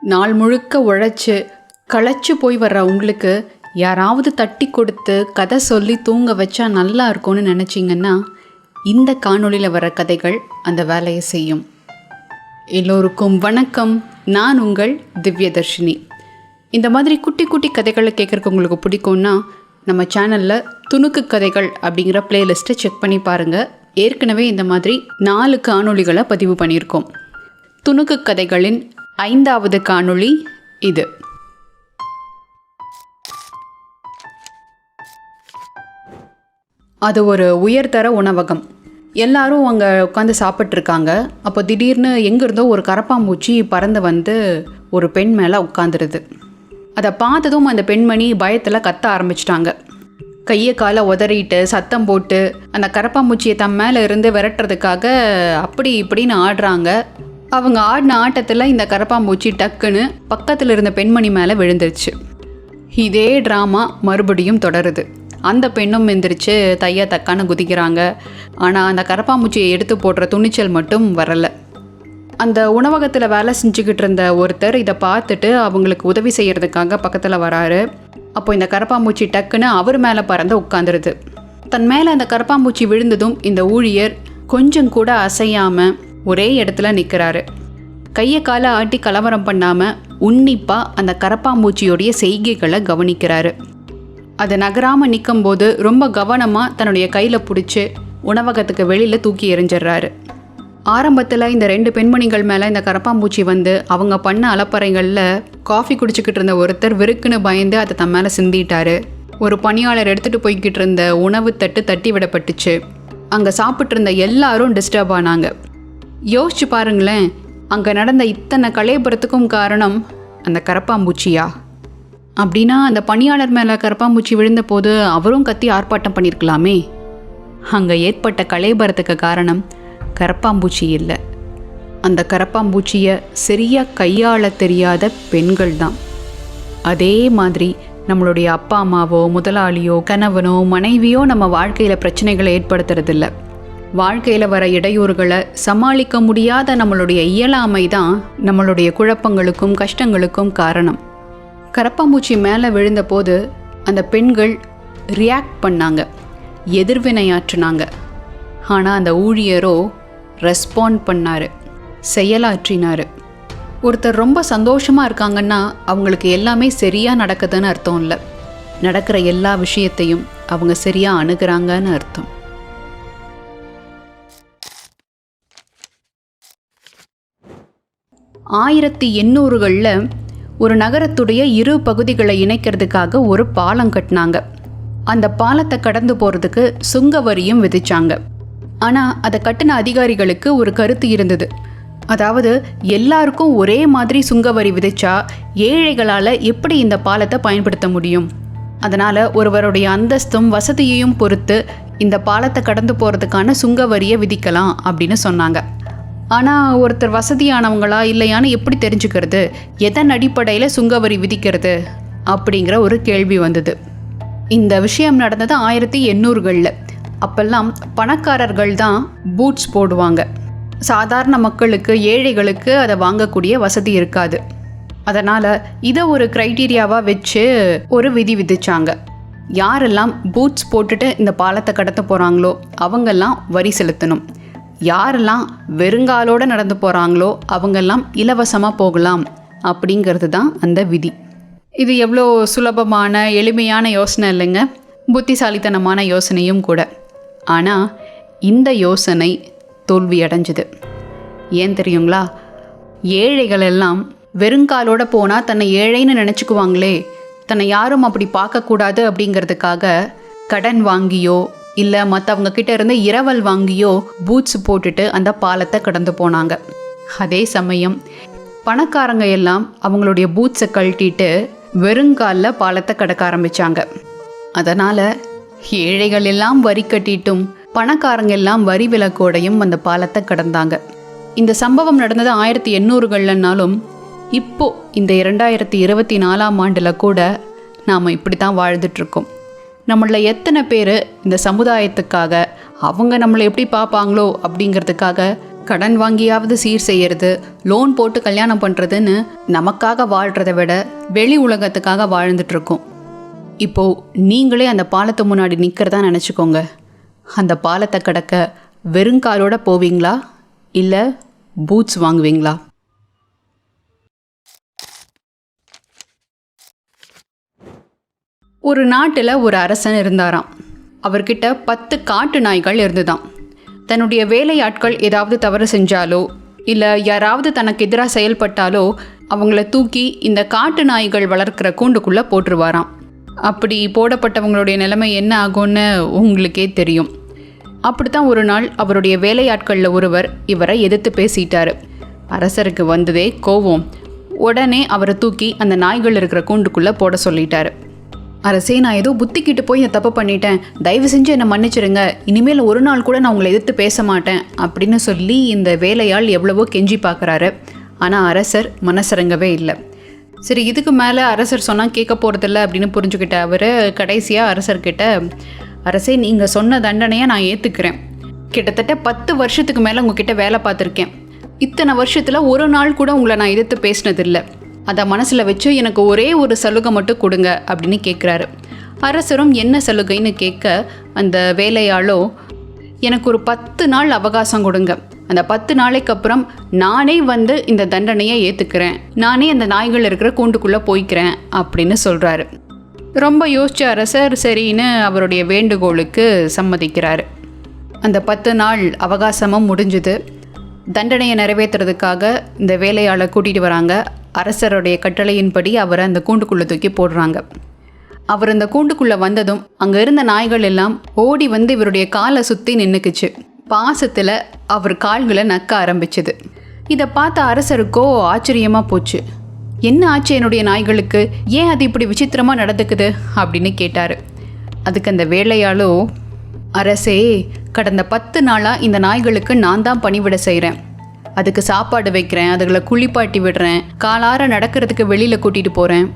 நாள் முழுக்க உழைச்சு களைச்சு போய் வர்ற உங்களுக்கு யாராவது தட்டி கொடுத்து கதை சொல்லி தூங்க வச்சா நல்லா இருக்கும்னு நினச்சிங்கன்னா இந்த காணொளியில் வர கதைகள் அந்த வேலையை செய்யும். எல்லோருக்கும் வணக்கம். நான் உங்கள் திவ்யதர்ஷினி. இந்த மாதிரி குட்டி குட்டி கதைகளை கேட்குறக்கு உங்களுக்கு பிடிக்கும்னா நம்ம சேனலில் துணுக்கு கதைகள் அப்படிங்கிற பிளேலிஸ்ட்டை செக் பண்ணி பாருங்கள் ஏற்கனவே இந்த மாதிரி நாலு காணொளிகளை பதிவு பண்ணியிருக்கோம். துணுக்கு கதைகளின் ஐந்தாவது காணொளி இது. அது ஒரு உயர்தர உணவகம். எல்லாரும் அங்கே உட்காந்து சாப்பிட்ருக்காங்க. அப்போ திடீர்னு எங்கேருந்தோ ஒரு கரப்பாம்பூச்சி பறந்து வந்து ஒரு பெண் மேலே உட்காந்துருது அதை பார்த்ததும் அந்த பெண்மணி பயத்தில் கத்த ஆரம்பிச்சிட்டாங்க. கையை காலை உதறிட்டு சத்தம் போட்டு அந்த கரப்பாம்பூச்சியை தம் மேலே இருந்து விரட்டுறதுக்காக அப்படி இப்படின்னு ஆடுறாங்க. அவங்க ஆடின ஆட்டத்தில் இந்த கரப்பாம்பூச்சி டக்குன்னு பக்கத்தில் இருந்த பெண்மணி மேலே விழுந்துருச்சு. இதே ட்ராமா மறுபடியும் தொடருது. அந்த பெண்ணும் எந்திரிச்சு தையா தக்கான்னு குதிக்கிறாங்க. ஆனால் அந்த கரப்பாம்பூச்சியை எடுத்து போடுற துணிச்சல் மட்டும் வரலை. அந்த உணவகத்தில் வேலை செஞ்சுக்கிட்டு இருந்த ஒருத்தர் இதை பார்த்துட்டு அவங்களுக்கு உதவி செய்கிறதுக்காக பக்கத்தில் வராரு. அப்போ இந்த கரப்பாம்பூச்சி டக்குன்னு அவர் மேலே பறந்து உட்காந்துருது தன் மேலே அந்த கரப்பாம்பூச்சி விழுந்ததும் இந்த ஊழியர் கொஞ்சம் கூட அசையாமல் ஒரே இடத்துல நிற்கிறாரு கையை காலை ஆட்டி கலவரம் பண்ணாமல் உன்னிப்பாக அந்த கரப்பாம்பூச்சியோடைய செய்கைகளை கவனிக்கிறாரு. அது நகராமல் நிற்கும்போது ரொம்ப கவனமாக தன்னுடைய கையில் பிடிச்சி உணவகத்துக்கு வெளியில் தூக்கி எறிஞ்சிடுறாரு. ஆரம்பத்தில் இந்த ரெண்டு பெண்மணிகள் மேலே இந்த கரப்பாம்பூச்சி வந்து அவங்க பண்ண அலப்பறைகளில் காஃபி குடிச்சிக்கிட்டு இருந்த ஒருத்தர் வெறுக்குன்னு பயந்து அதை தன் மேலே சிந்திட்டாரு. ஒரு பணியாளர் எடுத்துகிட்டு போய்கிட்டு இருந்த உணவு தட்டு தட்டி விடப்பட்டுச்சு. அங்கே சாப்பிட்ருந்த எல்லாரும் டிஸ்டர்ப் ஆனாங்க. யோசிச்சு பாருங்களேன். அங்கே நடந்த இத்தனை கலையபுரத்துக்கும் காரணம் அந்த கரப்பாம்பூச்சியா? அப்படின்னா அந்த பணியாளர் மேலே கரப்பாம்பூச்சி விழுந்தபோது அவரும் கத்தி ஆர்ப்பாட்டம் பண்ணியிருக்கலாமே அங்கே ஏற்பட்ட கலைபரத்துக்கு காரணம் கரப்பாம்பூச்சி இல்லை. அந்த கரப்பாம்பூச்சியை சரியாக கையாள தெரியாத பெண்கள் தான். அதே மாதிரி நம்மளுடைய அப்பா அம்மாவோ முதலாளியோ கணவனோ மனைவியோ நம்ம வாழ்க்கையில் பிரச்சனைகளை ஏற்படுத்துறதில்ல. வாழ்க்கையில் வர இடையூறுகளை சமாளிக்க முடியாத நம்மளுடைய இயலாமை தான் நம்மளுடைய குழப்பங்களுக்கும் கஷ்டங்களுக்கும் காரணம். கரப்பாம்பூச்சி மேலே விழுந்தபோது அந்த பெண்கள் ரியாக்ட் பண்ணாங்க எதிர்வினையாற்றினாங்க. ஆனால் அந்த ஊழியரோ ரெஸ்பாண்ட் பண்ணார் செயலாற்றினார். ஒருத்தர் ரொம்ப சந்தோஷமாக இருக்காங்கன்னா அவங்களுக்கு எல்லாமே சரியாக நடக்குதுன்னு அர்த்தம் இல்லை. நடக்கிற எல்லா விஷயத்தையும் அவங்க சரியாக அணுகிறாங்கன்னு அர்த்தம். ஆயிரத்தி எண்ணூறுகளில் ஒரு நகரத்துடைய இரு பகுதிகளை இணைக்கிறதுக்காக ஒரு பாலம் கட்டினாங்க. அந்த பாலத்தை கடந்து போகிறதுக்கு சுங்க வரியும் விதிச்சாங்க. ஆனால் அதை கட்டின அதிகாரிகளுக்கு ஒரு கருத்து இருந்தது. அதாவது எல்லாருக்கும் ஒரே மாதிரி சுங்க வரி விதிச்சா ஏழைகளால் எப்படி இந்த பாலத்தை பயன்படுத்த முடியும்? அதனால் ஒருவருடைய அந்தஸ்தும் வசதியையும் பொறுத்து இந்த பாலத்தை கடந்து போகிறதுக்கான சுங்க வரியை விதிக்கலாம் அப்படின்னு சொன்னாங்க. ஆனால் ஒருத்தர் வசதியானவங்களா இல்லையான்னு எப்படி தெரிஞ்சுக்கிறது? எதன் அடிப்படையில் சுங்கவரி விதிக்கிறது? அப்படிங்கிற ஒரு கேள்வி வந்தது. இந்த விஷயம் நடந்தது ஆயிரத்தி எண்ணூறுகளில். அப்பெல்லாம் பணக்காரர்கள் தான் பூட்ஸ் போடுவாங்க. சாதாரண மக்களுக்கு ஏழைகளுக்கு அதை வாங்கக்கூடிய வசதி இருக்காது. அதனால் இதை ஒரு க்ரைட்டீரியாவாக வச்சு ஒரு விதி விதிச்சாங்க. யாரெல்லாம் பூட்ஸ் போட்டுட்டு இந்த பாலத்தை கடத்த போகிறாங்களோ அவங்கெல்லாம் வரி செலுத்தணும். யாரெல்லாம் வெறுங்காலோடு நடந்து போகிறாங்களோ அவங்கெல்லாம் இலவசமாக போகலாம் அப்படிங்கிறது தான் அந்த விதி. இது எவ்வளோ சுலபமான எளிமையான யோசனை இல்லைங்க. புத்திசாலித்தனமான யோசனையும் கூட. ஆனால் இந்த யோசனை தோல்வி அடைஞ்சுது. ஏன் தெரியுங்களா? ஏழைகள் எல்லாம் வெறுங்காலோட போனால் தன்னை ஏழைன்னு நினச்சிக்குவாங்களே. தன்னை யாரும் அப்படி பார்க்கக்கூடாது அப்படிங்கிறதுக்காக கடன் வாங்கியோ இல்லை மற்றவங்க கிட்ட இருந்து இரவல் வாங்கியோ பூட்ஸ் போட்டுட்டு அந்த பாலத்தை கடந்து போனாங்க. அதே சமயம் பணக்காரங்க எல்லாம் அவங்களுடைய பூட்ஸை கழட்டிட்டு வெறுங்காலில் பாலத்தை கடக்க ஆரம்பித்தாங்க அதனால் ஏழைகள் எல்லாம் வரி கட்டிட்டும் பணக்காரங்க எல்லாம் வரி விலக்கோடையும் அந்த பாலத்தை கடந்தாங்க. இந்த சம்பவம் நடந்தது ஆயிரத்தி எண்ணூறுகள்லனாலும் இப்போ இந்த இரண்டாயிரத்தி இருபத்தி நாலாம் ஆண்டில் கூட நாம் இப்படி தான் வாழ்ந்துட்டுருக்கோம் நம்மளில் எத்தனை பேர் இந்த சமுதாயத்துக்காக அவங்க நம்மளை எப்படி பார்ப்பாங்களோ அப்படிங்கிறதுக்காக கடன் வாங்கியாவது சீர் செய்யறது லோன் போட்டு கல்யாணம் பண்ணுறதுன்னு நமக்காக வாழ்கிறத விட வெளி உலகத்துக்காக வாழ்ந்துட்டுருக்கோம் இப்போது நீங்களே அந்த பாலத்து முன்னாடி நிற்கிறதா நினச்சிக்கோங்க. அந்த பாலத்தை கடக்க வெறுங்காலோட போவீங்களா? இல்லை பூட்ஸ் வாங்குவீங்களா? ஒரு நாட்டில் ஒரு அரசன் இருந்தாராம். அவர்கிட்ட பத்து காட்டு நாய்கள் இருந்துதாம். தன்னுடைய வேலையாட்கள் ஏதாவது தவறு செஞ்சாலோ இல்லை யாராவது தனக்கு எதிராக செயல்பட்டாலோ அவங்கள தூக்கி இந்த காட்டு நாய்கள் வளர்க்குற கூண்டுக்குள்ளே போட்டுருவாராம். அப்படி போடப்பட்டவங்களுடைய நிலைமை என்ன ஆகும்னு உங்களுக்கே தெரியும். அப்படித்தான் ஒரு நாள் அவருடைய வேலையாட்களில் ஒருவர் இவரை எதிர்த்து பேசிட்டார். அரசருக்கு வந்ததே கோவம் உடனே அவரை தூக்கி அந்த நாய்கள் இருக்கிற கூண்டுக்குள்ளே போட சொல்லிட்டாரு. அரசே நான் ஏதோ புத்திக்கிட்டு போய் இந்த தப்பு பண்ணிட்டேன். தயவு செஞ்சு என்னை மன்னிச்சிடுங்க இனிமேல் ஒரு நாள் கூட நான் உங்களை எதிர்த்து பேச மாட்டேன். அப்படின்னு சொல்லி இந்த வேலையாள் எவ்வளவோ கெஞ்சி பார்க்குறாரு. ஆனால் அரசர் மனசிறங்கவே இல்லை. சரி இதுக்கு மேலே அரசர் சொன்னால் கேட்க போகிறதில்ல அப்படின்னு புரிஞ்சுக்கிட்ட அவர் கடைசியாக அரசர்கிட்ட அரசே நீங்கள் சொன்ன தண்டனையை நான் ஏற்றுக்கிறேன் கிட்டத்தட்ட பத்து வருஷத்துக்கு மேலே உங்ககிட்ட வேலை பார்த்துருக்கேன். இத்தனை வருஷத்தில் ஒரு நாள் கூட உங்களை நான் எதிர்த்து பேசினதில்லை. அதை மனசில் வச்சு எனக்கு ஒரே ஒரு சலுகை மட்டும் கொடுங்க அப்படின்னு கேட்குறாரு அரசரும் என்ன சலுகைன்னு கேட்க அந்த வேலையாளோ எனக்கு ஒரு பத்து நாள் அவகாசம் கொடுங்க. அந்த பத்து நாளைக்கு அப்புறம் நானே வந்து இந்த தண்டனையை ஏற்றுக்கிறேன் நானே அந்த நாய்கள் இருக்கிற கூண்டுக்குள்ளே போய்க்கிறேன் அப்படின்னு சொல்கிறாரு ரொம்ப யோசிச்ச அரசர் சரின்னு அவருடைய வேண்டுகோளுக்கு சம்மதிக்கிறாரு. அந்த பத்து நாள் அவகாசமும் முடிஞ்சுது. தண்டனையை நிறைவேற்றுறதுக்காக இந்த வேலையாளை கூட்டிகிட்டு வராங்க. அரசருடைய கட்டளையின்படி அவரை அந்த கூண்டுக்குள்ளே தூக்கி போடுறாங்க. அவர் அந்த கூண்டுக்குள்ளே வந்ததும் அங்கே இருந்த நாய்கள் எல்லாம் ஓடி வந்து இவருடைய காலை சுற்றி நின்றுக்குச்சு பாசத்தில் அவர் கால்களை நக்க ஆரம்பிச்சுது. இதை பார்த்த அரசருக்கோ ஆச்சரியமாக போச்சு. என்ன ஆச்சு என்னுடைய நாய்களுக்கு? ஏன் அது இப்படி விசித்திரமாக நடந்துக்குது? அப்படின்னு கேட்டார். அதுக்கு அந்த வேலையாளோ அரசே கடந்த பத்து நாளாக இந்த நாய்களுக்கு நான் தான் பணிவிட செய்கிறேன் அதுக்கு சாப்பாடு வைக்கிறேன் அதுகளை குளிப்பாட்டி விடுறேன் காலார நடக்கிறதுக்கு வெளியில் கூட்டிகிட்டு போகிறேன்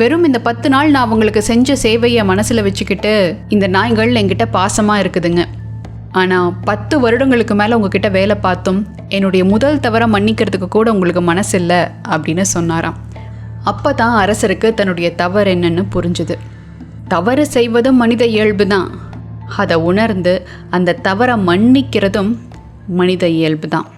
வெறும் இந்த பத்து நாள் நான் அவங்களுக்கு செஞ்ச சேவையை மனசில் வச்சுக்கிட்டு இந்த நாய்கள் என்கிட்ட பாசமாக இருக்குதுங்க. ஆனால் பத்து வருடங்களுக்கு மேலே உங்ககிட்ட வேலை பார்த்தும் என்னுடைய முதல் தவறை மன்னிக்கிறதுக்கு கூட உங்களுக்கு மனசு இல்லை அப்படின்னு சொன்னாராம். அப்போ தான் அரசருக்கு தன்னுடைய தவறு என்னன்னு புரிஞ்சுது. தவறு செய்வதும் மனித இயல்பு தான் அதை உணர்ந்து அந்த தவறை மன்னிக்கிறதும் மனித இயல்பு தான்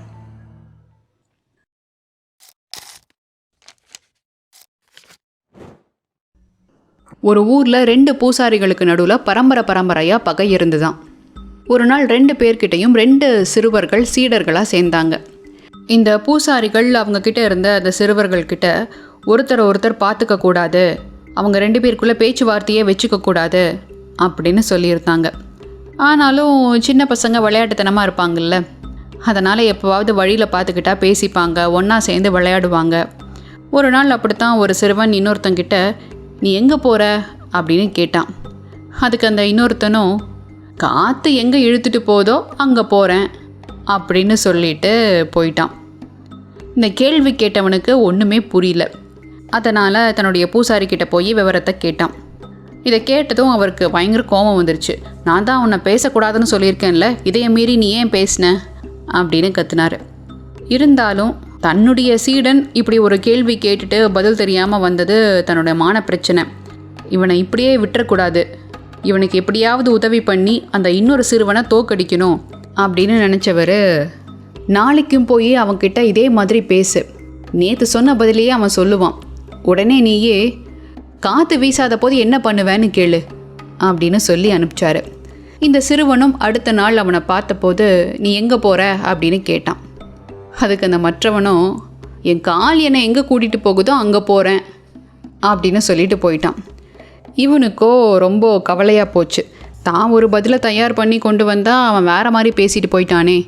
ஒரு ஊரில் ரெண்டு பூசாரிகளுக்கு நடுவில் பரம்பரை பரம்பரையாக பகை இருந்துதான். ஒரு நாள் ரெண்டு பேர்கிட்டையும் ரெண்டு சிறுவர்கள் சீடர்களாக சேர்ந்தாங்க. இந்த பூசாரிகள் அவங்க கிட்ட இருந்த அந்த சிறுவர்கள்கிட்ட ஒருத்தர் ஒருத்தர் பார்த்துக்க கூடாது. அவங்க ரெண்டு பேருக்குள்ளே பேச்சுவார்த்தையே வச்சுக்க கூடாது. அப்படின்னு சொல்லியிருந்தாங்க. ஆனாலும் சின்ன பசங்க விளையாட்டுத்தனமாக இருப்பாங்கல்ல. அதனால் எப்போவாவது வழியில் பார்த்துக்கிட்டா பேசிப்பாங்க ஒன்றா சேர்ந்து விளையாடுவாங்க. ஒரு நாள் அப்படித்தான் ஒரு சிறுவன் இன்னொருத்தங்கிட்ட நீ எங்கே போகிற அப்படின்னு கேட்டான். அதுக்கு அந்த இன்னொருத்தனும் காற்று எங்கே இழுத்துட்டு போதோ அங்கே போகிறேன் அப்படின்னு சொல்லிட்டு போயிட்டான். இந்த கேள்வி கேட்டவனுக்கு ஒன்றுமே புரியல. அதனால் தன்னுடைய பூசாரிக்கிட்ட போய் விவரத்தை கேட்டான். இதை கேட்டதும் அவருக்கு பயங்கர கோபம் வந்துருச்சு. நான் தான் உன்னை பேசக்கூடாதுன்னு சொல்லியிருக்கேன்ல இதைய மீறி நீ ஏன் பேசின? அப்படின்னு கத்துனாரு. இருந்தாலும் தன்னுடைய சீடன் இப்படி ஒரு கேள்வி கேட்டுட்டு பதில் தெரியாமல் வந்தது தன்னோட மான பிரச்சனை. இவனை இப்படியே விட்டுறக்கூடாது. இவனுக்கு எப்படியாவது உதவி பண்ணி அந்த இன்னொரு சிறுவனை தோக்கடிக்கணும் அப்படின்னு நினச்சவர் நாளைக்கும் போய் அவன்கிட்ட இதே மாதிரி பேசு. நேற்று சொன்ன பதிலையே அவன் சொல்லுவான். உடனே நீயே காற்று வீசாத போது என்ன பண்ணுவேன்னு கேளு அப்படின்னு சொல்லி அனுப்பிச்சாரு. இந்த சிறுவனும் அடுத்த நாள் அவனை பார்த்தபோது நீ எங்கே போகிற அப்படின்னு கேட்டான். அதுக்கு அந்த மற்றவனும் என் கால் என்னை எங்கே கூட்டிகிட்டு போகுதோ அங்கே போகிறேன் அப்படின்னு சொல்லிட்டு போயிட்டான். இவனுக்கோ ரொம்ப கவலையாக போச்சு. தான் ஒரு பதிலை தயார் பண்ணி கொண்டு வந்தால் அவன் வேற மாதிரி பேசிட்டு போயிட்டானே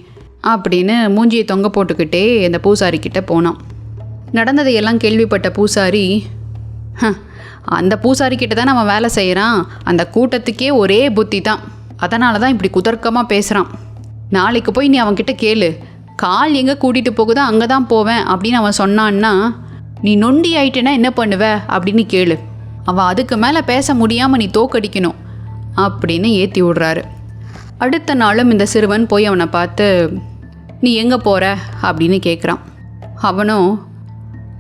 அப்படின்னு மூஞ்சியை தொங்க போட்டுக்கிட்டே அந்த பூசாரி கிட்டே போனான். நடந்ததையெல்லாம் கேள்விப்பட்ட பூசாரி அந்த பூசாரிக்கிட்ட தான் நம்ம வேலை செய்கிறான் அந்த கூட்டத்துக்கே ஒரே புத்தி தான். அதனால தான் இப்படி குதர்க்கமாக பேசுகிறான் நாளைக்கு போய் நீ அவன்கிட்ட கேளு. கால் எங்கே கூட்டிகிட்டு போகுதோ அங்கே தான் போவேன் அப்படின்னு அவன் சொன்னான்னா நீ நொண்டி ஆயிட்டேன்னா என்ன பண்ணுவ? அப்படின்னு கேளு. அவன் அதுக்கு மேலே பேச முடியாமல் நீ தோக்கடிக்கணும் அப்படின்னு ஏற்றி விடுறாரு. அடுத்த நாளும் இந்த சிறுவன் போய் அவனை பார்த்து நீ எங்கே போகிற அப்படின்னு கேட்குறான் அவனும்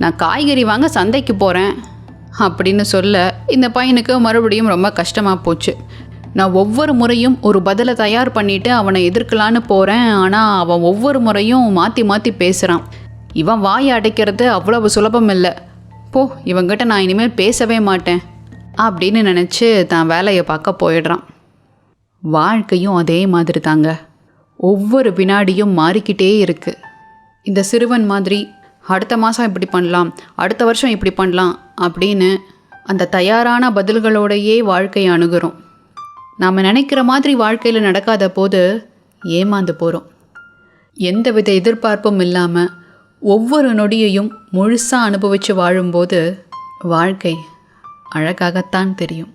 நான் காய்கறி வாங்க சந்தைக்கு போகிறேன் அப்படின்னு சொல்ல இந்த பையனுக்கு மறுபடியும் ரொம்ப கஷ்டமாக போச்சு. நான் ஒவ்வொரு முறையும் ஒரு பதிலை தயார் பண்ணிவிட்டு அவனை எதிர்க்கலான்னு போகிறேன் ஆனால் அவன் ஒவ்வொரு முறையும் மாற்றி மாற்றி பேசுகிறான் இவன் வாயை அடைக்கிறது அவ்வளவு சுலபம் இல்லை. போ இவங்கிட்ட நான் இனிமேல் பேசவே மாட்டேன் அப்படின்னு நினச்சி தான் வேலையை பார்க்க போயிடுறான். வாழ்க்கையும் அதே மாதிரி தாங்க ஒவ்வொரு வினாடியும் மாறிக்கிட்டே இருக்குது இந்த சிறுவன் மாதிரி அடுத்த மாதம் இப்படி பண்ணலாம் அடுத்த வருஷம் இப்படி பண்ணலாம் அப்படின்னு அந்த தயாரான பதில்களோடையே வாழ்க்கையை அணுகிறோம். நாம் நினைக்கிற மாதிரி வாழ்க்கையில் நடக்காத போது ஏமாந்து போகிறோம் எந்தவித எதிர்பார்ப்பும் இல்லாமல் ஒவ்வொரு நொடியையும் முழுசாக அனுபவித்து வாழும்போது வாழ்க்கை அழகாகத்தான் தெரியும்.